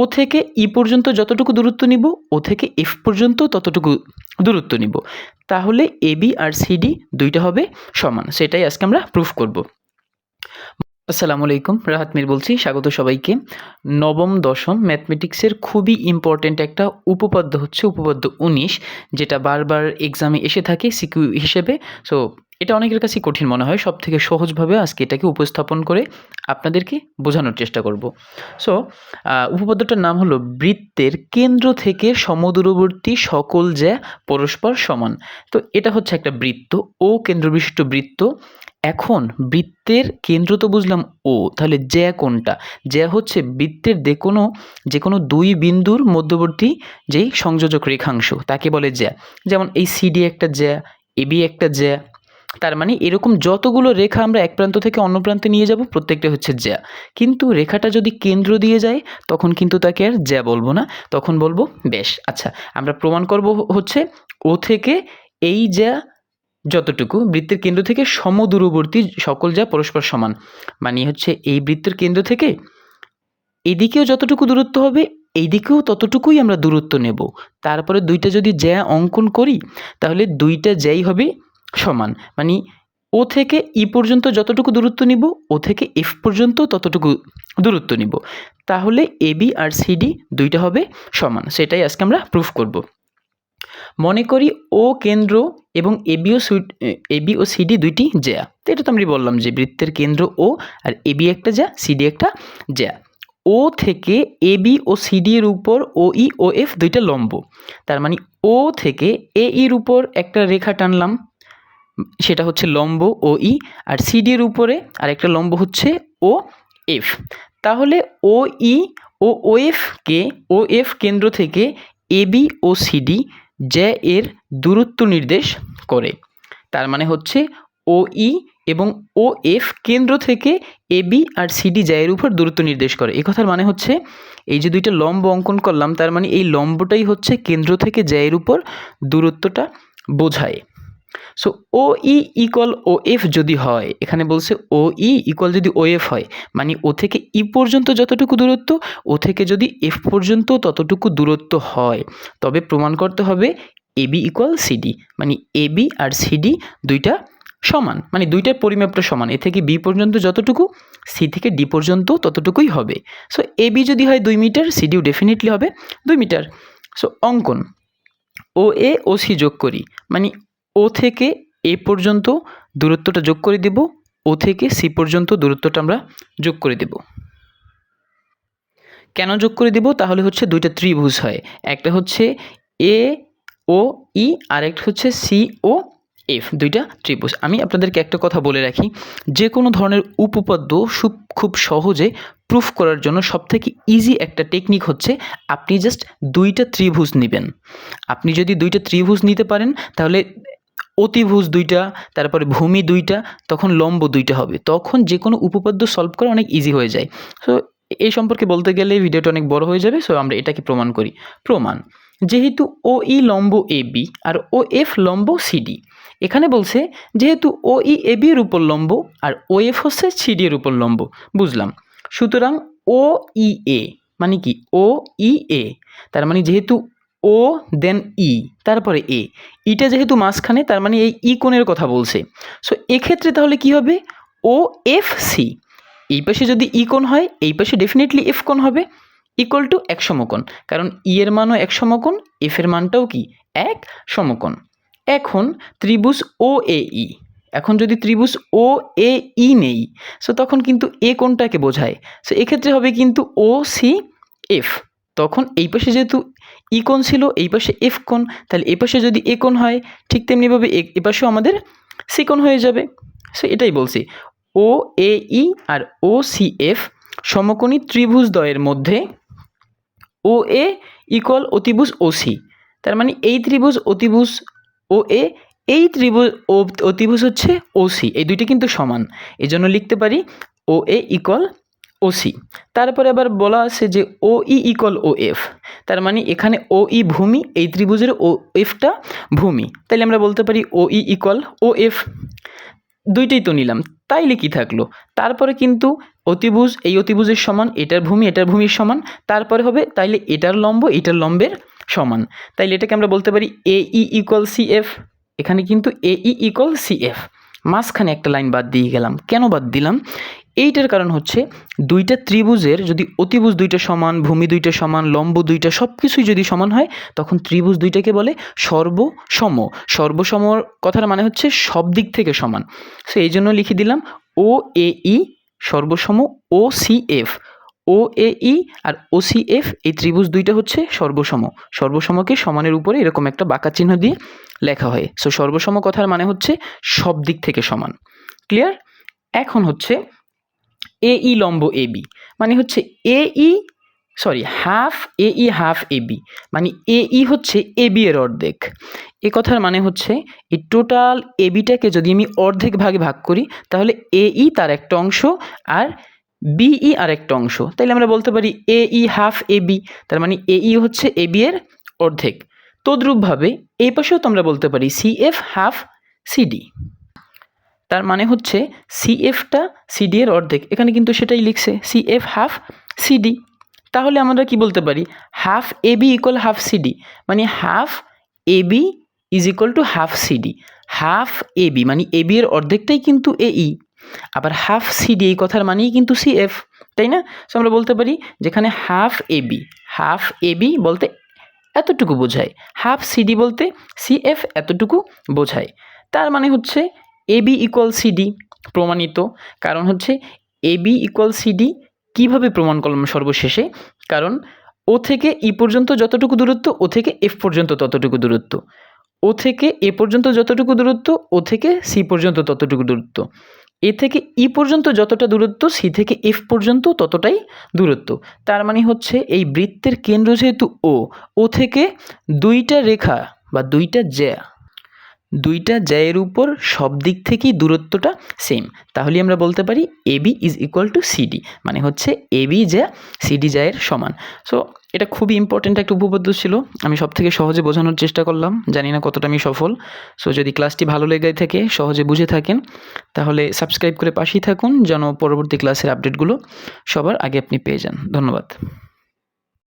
ও থেকে ই পর্যন্ত যতটুকু দূরত্ব নিব, ও থেকে এফ পর্যন্ত ততটুকু দূরত্ব নিব। তাহলে এবি আর সিডি দুইটা হবে সমান। সেটাই আজকে আমরা প্রুফ করব। আসসালামু আলাইকুম, রাহাত মির বলছি, স্বাগত সবাইকে। নবম, দশম, ম্যাথমেটিক্সের খুবই ইম্পর্ট্যান্ট একটা উপপাদ্য হচ্ছে উপপাদ্য উনিশ, যেটা বারবার এক্সামে এসে থাকে সিকিউ হিসেবে। সো এটা অনেকের কাছে কঠিন মনে হয় সব থেকে সহজভাবে আজকে এটাকে উপস্থাপন করে আপনাদেরকে বোঝানোর চেষ্টা করব। সো উপপাদ্যটার নাম হলো বৃত্তের কেন্দ্র থেকে সমদূরবর্তী সকল জ্যা পরস্পর সমান। তো এটা হচ্ছে একটা বৃত্ত, ও কেন্দ্রবিশিষ্ট বৃত্ত। এখন বৃত্তের কেন্দ্র তো বুঝলাম ও, তাহলে জ্যা কোনটা? জ্যা হচ্ছে বৃত্তের যে কোনো যে কোনো দুই বিন্দুর মধ্যবর্তী যেই সংযোজক রেখাংশ, তাকে বলে জ্যা। যেমন এই সিডি একটা জ্যা এবি একটা জ্যা। তার মানে এরকম যতগুলো রেখা আমরা এক প্রান্ত থেকে অন্য প্রান্তে নিয়ে যাব, প্রত্যেকটা হচ্ছে জ্যা। কিন্তু রেখাটা যদি কেন্দ্র দিয়ে যায়, তখন কিন্তু তাকে আর জ্যা বলব না, তখন বলব বেশ আচ্ছা আমরা প্রমাণ করব হচ্ছে ও থেকে এই জ্যা যতটুকু বৃত্তের কেন্দ্র থেকে সমদূরবর্তী সকল যা পরস্পর সমান মানে হচ্ছে এই বৃত্তের কেন্দ্র থেকে এদিকেও যতটুকু দূরত্ব হবে, এইদিকেও ততটুকুই আমরা দূরত্ব নেব। তারপরে দুইটা যদি জ্যা অঙ্কন করি, তাহলে দুইটা জ্যাই হবে সমান। মানে ও থেকে ই পর্যন্ত যতটুকু দূরত্ব নিব, ও থেকে এফ পর্যন্ত ততটুকু দূরত্ব নিব। তাহলে এবি আর সিডি দুইটা হবে সমান। সেটাই আজকে আমরা প্রুফ করব। মনে করি ও কেন্দ্র এবং এবি ও সুইট এবি ও সিডি দুইটি জ্যা। তো এটা তো আমি বললাম যে বৃত্তের কেন্দ্র ও আর এবি একটা জ্যা সিডি একটা জ্যা। ও থেকে এবি ও সিডি এর উপর ও ই ও এফ দুইটা লম্ব। তার মানে ও থেকে এ ইর উপর একটা রেখা টানলাম, সেটা হচ্ছে লম্ব ও ই, আর সিডি এর উপরে আর একটা লম্ব হচ্ছে ও এফ। তাহলে ও ই ও ও এফকে ও এফ কেন্দ্র থেকে এবি ও সিডি জ্যা এর দূরত্ব নির্দেশ করে। তার মানে হচ্ছে ও ই এবং ও এফ কেন্দ্র থেকে এবি আর সিডি জায়ের উপর দূরত্ব নির্দেশ করে। এই কথার মানে হচ্ছে এই যে দুইটা লম্ব অঙ্কন করলাম, তার মানে এই লম্বটাই হচ্ছে কেন্দ্র থেকে জ্যায়ের উপর দূরত্বটা বোঝায়। So O E equal O F যদি হয়, এখানে বলছে ও ই ইকুয়াল যদি ও এফ হয় মানে ও থেকে ই পর্যন্ত যতটুকু দূরত্ব ও থেকে যদি এফ পর্যন্ত ততটুকু দূরত্ব হয়, তবে প্রমাণ করতে হবে এবি ইকুয়াল সিডি মানে এবি আর সিডি দুইটা সমান মানে দুইটার পরিমাপটা সমান এ থেকে বি পর্যন্ত যতটুকু সি থেকে ডি পর্যন্ত ততটুকুই হবে। সো এবি যদি হয় দুই মিটার সিডিও ডেফিনেটলি হবে দুই মিটার। সো অঙ্কন ও এ ও সি যোগ করি মানে ও থেকে এ পর্যন্ত দূরত্বটা যোগ করে দেব, ও থেকে সি পর্যন্ত দূরত্বটা আমরা যোগ করে দেব। কেন যোগ করে দেব? তাহলে হচ্ছে দুইটা ত্রিভুজ হয়। একটা হচ্ছে এ, ও, ই, আর একটা হচ্ছে সি, ও, এফ। দুইটা ত্রিভুজ। আমি আপনাদেরকে একটা কথা বলে রাখি, যে কোনো ধরনের উপপাদ্য খুব সহজে প্রুফ করার জন্য সবথেকে ইজি একটা টেকনিক হচ্ছে আপনি জাস্ট দুইটা ত্রিভুজ নেবেন। আপনি যদি দুইটা ত্রিভুজ নিতে পারেন, তাহলে অতিভুজ দুইটা, তারপরে ভূমি দুইটা, তখন লম্ব দুইটা হবে। তখন যে কোনো উপপাদ্য সলভ করা অনেক ইজি হয়ে যায়। সো এই সম্পর্কে বলতে গেলে ভিডিওটা অনেক বড় হয়ে যাবে সো আমরা এটাকে প্রমাণ করি। প্রমাণ, যেহেতু ও ই লম্ব এ বি আর ও এফ লম্ব সিডি এখানে বলছে, যেহেতু ও ই এ বি এর উপর লম্ব আর ও এফ হচ্ছে সিডি এর উপর লম্ব। বুঝলাম। সুতরাং ও ই এ মানে কি? ও ই এ তার মানে যেহেতু ও দেন ই, তারপরে এ। ইটা যেহেতু মাঝখানে, তার মানে এই ই কোণের কথা বলছে। সো এক্ষেত্রে তাহলে কি হবে? O, F, C. এই পাশে যদি ই কোণ হয়, এই পাশে ডেফিনেটলি এফ কোণ হবে ইকুয়াল টু এক সমকোণ। কারণ ই এর মানও এক সমকোণ, এফ এর মানটাও কি? এক সমকোণ। এখন ত্রিভুজ ও, এ, ই। এখন যদি ত্রিভুজ ও, এ, ই নেই সো তখন কিন্তু এ কোণটাকে বোঝায়। সো এক্ষেত্রে হবে কিন্তু ও, সি, এফ। তখন এই পাশে যেহেতু ই কোণ ছিল, এই পাশে এফ কোণ, তাহলে এ পাশে যদি এ কোণ হয়, ঠিক তেমনিভাবে এ পাশেও আমাদের সি কোণ হয়ে যাবে। সো এটাই বলছি। ও এ ই আর ও সি এফ সমকোণী ত্রিভুজ দ্বয়ের মধ্যে ও এ ইকুয়াল অতিভুজ ও সি তার মানে এই ত্রিভুজ অতিভুজ ও এ এই ত্রিভুজ অতিভুজ হচ্ছে ও সি এই দুইটি কিন্তু সমান। এই জন্য লিখতে পারি ও এ ইকুয়াল ও সি তারপরে আবার বলা আছে যে ও ই ইকল ও এফ তার মানে এখানে ও ই ভূমি, এই ত্রিভুজের ও এফটা ভূমি। তাহলে আমরা বলতে পারি ও ই ইকল ও এফ দুইটাই তো নিলাম। তাইলে কি থাকল? তারপরে কিন্তু অতিভুজ, এই অতিভুজের সমান, এটার ভূমি, এটার ভূমির সমান। তারপরে হবে, তাইলে এটার লম্ব, এটার লম্বের সমান। তাইলে এটাকে আমরা বলতে পারি A E equal C F এখানে কিন্তু A E equal C F মাঝখানে একটা লাইন বাদ দিয়ে গেলাম। কেন বাদ দিলাম? এইটার কারণ হচ্ছে দুইটা ত্রিভুজের যদি অতিভুজ দুইটা সমান, ভূমি দুইটা সমান, লম্ব দুইটা সব কিছুই যদি সমান হয়, তখন ত্রিভুজ দুইটাকে বলে সর্বসম। সর্বসমর কথার মানে হচ্ছে সব দিক থেকে সমান। সো এই জন্য লিখে দিলাম O A E সর্বসম O C F O A E R O C F এই ত্রিভুজ দুইটা হচ্ছে সর্বসম। সর্বসমকে সমানের উপরে এরকম একটা বাঁকা চিহ্ন দিয়ে লেখা হয়। সো সর্বসম কথার মানে হচ্ছে সব দিক থেকে সমান। ক্লিয়ার এখন হচ্ছে এ ই লম্ব এ বি। মানে হচ্ছে A E sorry half A E half A B. মানে এ ই হচ্ছে এ বি এর অর্ধেক। এ কথার মানে হচ্ছে এই টোটাল এ বিটাকে যদি আমি অর্ধেক ভাগে ভাগ করি, তাহলে এ ই তার একটা অংশ আর বিই আর একটা অংশ। তাইলে আমরা বলতে পারি A E half A B, তার মানে এ ই হচ্ছে এ বি এর অর্ধেক। তদ্রূপভাবে এই পাশেও তো আমরা বলতে পারি সি এফ হাফ সিডি তার মানে হচ্ছে সি এফটা সিডি এর অর্ধেক। এখানে কিন্তু সেটাই লিখছে সি এফ হাফ সিডি তাহলে আমরা কি বলতে পারি? Half A B equal half CD মানে half A B is equal to half CD half A B মানে এ বি এর অর্ধেকটাই কিন্তু এ ই আবার হাফ সিডি এই কথার মানেই কিন্তু সি এফ তাই না? সো আমরা বলতে পারি যেখানে half A B half A B বলতে এতটুকু বোঝায়। হাফ সিডি বলতে সি এফ এতটুকু বোঝায়। তার মানে হচ্ছে এ বি ইকুয়াল সিডি প্রমাণিত। কারণ হচ্ছে এ বি ইকুয়াল সিডি কীভাবে প্রমাণ করলাম সর্বশেষে? কারণ ও থেকে ই পর্যন্ত যতটুকু দূরত্ব ও থেকে এফ পর্যন্ত ততটুকু দূরত্ব। ও থেকে এ পর্যন্ত যতটুকু দূরত্ব ও থেকে সি পর্যন্ত ততটুকু দূরত্ব। এ থেকে ই পর্যন্ত যতটা দূরত্ব সি থেকে এফ পর্যন্ত ততটাই দূরত্ব। তার মানে হচ্ছে এই বৃত্তের কেন্দ্র যেহেতু ও ও থেকে দুইটা রেখা বা দুইটা জ্যা দুইটা জ্যায়ের উপর সব দিক থেকেই দূরত্বটা সেম তাহলে আমরা বলতে পারি A B is equal to CD মানে হচ্ছে এ বি জ্যা সিডি জ্যায়ের সমান। সো এটা খুবই ইম্পর্ট্যান্ট একটা উপপাদ্য ছিল। আমি সব থেকে সহজে বোঝানোর চেষ্টা করলাম। জানি না কতটা আমি সফল। সো যদি ক্লাসটি ভালো লেগে থাকে, সহজে বুঝে থাকেন, তাহলে সাবস্ক্রাইব করে পাশেই থাকুন, যেন পরবর্তী ক্লাসের আপডেটগুলো সবার আগে আপনি পেয়ে যান। ধন্যবাদ।